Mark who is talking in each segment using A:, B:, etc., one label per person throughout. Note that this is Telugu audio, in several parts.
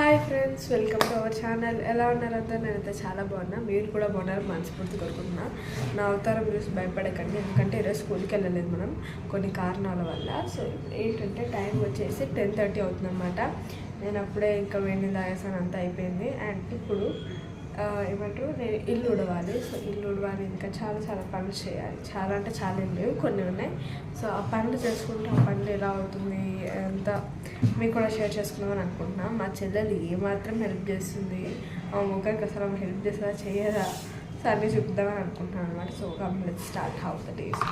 A: Hi friends welcome to our channel ఎలా ఉన్నారంతా నేనైతే చాలా బాగున్నా. మీరు కూడా బాగున్నారు మనస్ఫూర్తి కోరుకుంటున్నా. నా అవతారం చూసి భయపడకండి. ఎందుకంటే ఈరోజు స్కూల్కి వెళ్ళలేదు మనం కొన్ని కారణాల వల్ల. సో ఏంటంటే టైం వచ్చేసి టెన్ థర్టీ అవుతుందన్నమాట. నేను అప్పుడే ఇంకా వేడి తాగేసాను అంతా అయిపోయింది. అండ్ ఇప్పుడు ఏమంటారు? నేను ఇల్లు ఉడవాలి. సో ఇల్లు ఉడవాలి. ఇంకా చాలా చాలా పనులు చేయాలి. చాలా అంటే చాలా ఏం లేవు. కొన్ని ఉన్నాయి. సో ఆ పనులు చేసుకుంటే ఆ పనులు ఎలా అవుతుంది? ఎంత మీకు కూడా షేర్ చేసుకుందామని అనుకుంటున్నాను మా చెల్లెలు ఏమాత్రం హెల్ప్ చేస్తుంది. ఆ ముగ్గురికి అసలు ఆమె హెల్ప్ చేస్తుందా చేయదా? సో అన్నీ చూపుదామని అనుకుంటున్నాను అనమాట so complete start how the days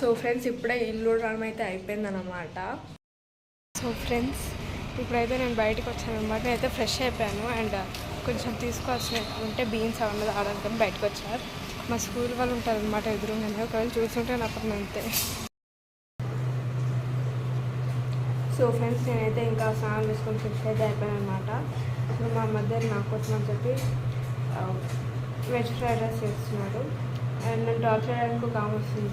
A: so friends ఇప్పుడే ఇల్లు రావడం అయితే అయిపోయిందనమాట సో ఫ్రెండ్స్ ఇప్పుడైతే నేను బయటకు వచ్చాను అనమాట అయితే ఫ్రెష్ అయిపోయాను అండ్ కొంచెం తీసుకోవాల్సినట్టు ఉంటే బీన్స్ అవన్నీ తాగడానికి బయటకు వచ్చారు మా స్కూల్ వాళ్ళు ఉంటారు అనమాట ఎదురుగానే ఒకవేళ చూస్తుంటే నా అంతే సో ఫ్రెండ్స్ నేనైతే ఇంకా స్నానం చేసుకొని ఫ్రెష్ అయితే అయిపోయాను అనమాట సో మా మధ్య నా కోసం అని చెప్పి వెజ్ ఫ్రైడ్ రైస్ చేస్తున్నాడు అండ్ నేను టార్చర్ చేయడానికి ఒక ఆమె వస్తుంది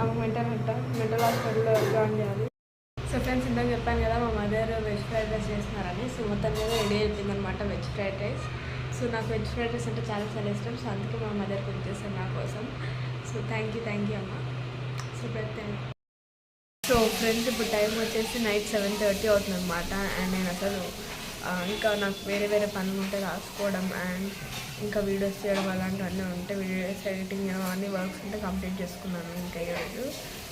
A: ఆమె మెంటల్ హెడ్ మెంటల్ హాస్పిటల్లో జాయిన్ చేయాలి. సో ఫ్రెండ్స్ ఇందాక చెప్పాను కదా మా మదర్ వెజ్ ఫ్రైడ్ రైస్ చేస్తున్నారని. సో మొత్తం మీద రెడీ అయిపోయింది అనమాట వెజ్ ఫ్రైడ్ రైస్ సో నాకు వెజ్ ఫ్రైడ్ రైస్ అంటే చాలా చాలా ఇష్టం. సో అందుకే మా మదర్ కుక్ చేశారు నా కోసం. So thank you thank you అమ్మ. సో ప్రత్యేక సో ఫ్రెండ్స్ ఇప్పుడు టైం వచ్చేసి నైట్ సెవెన్ థర్టీ అవుతుంది అనమాట అండ్ నేను అసలు ఇంకా నాకు వేరే వేరే పనులు ఉంటే రాసుకోవడం అండ్ ఇంకా వీడియోస్ చేయడం అలాంటివన్నీ ఉంటే వీడియోస్ ఎడిటింగ్ చేయడం అన్ని వర్క్స్ ఉంటే కంప్లీట్ చేసుకున్నాను ఇంకా ఈరోజు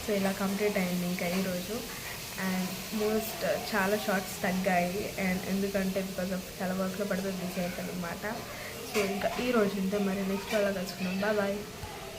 A: సో ఇలా కంప్లీట్ అయింది ఇంకా ఈరోజు అండ్ మోస్ట్ చాలా షార్ట్స్ తగ్గాయి అండ్ ఎందుకంటే బికాస్ ఆఫ్ చాలా వర్క్లో పడితే బిజీ అవుతాను అనమాట సో ఇంకా ఈరోజు ఉంటే మరి. నెక్స్ట్ అలా కలుసుకున్నాం బాయ్ బాయ్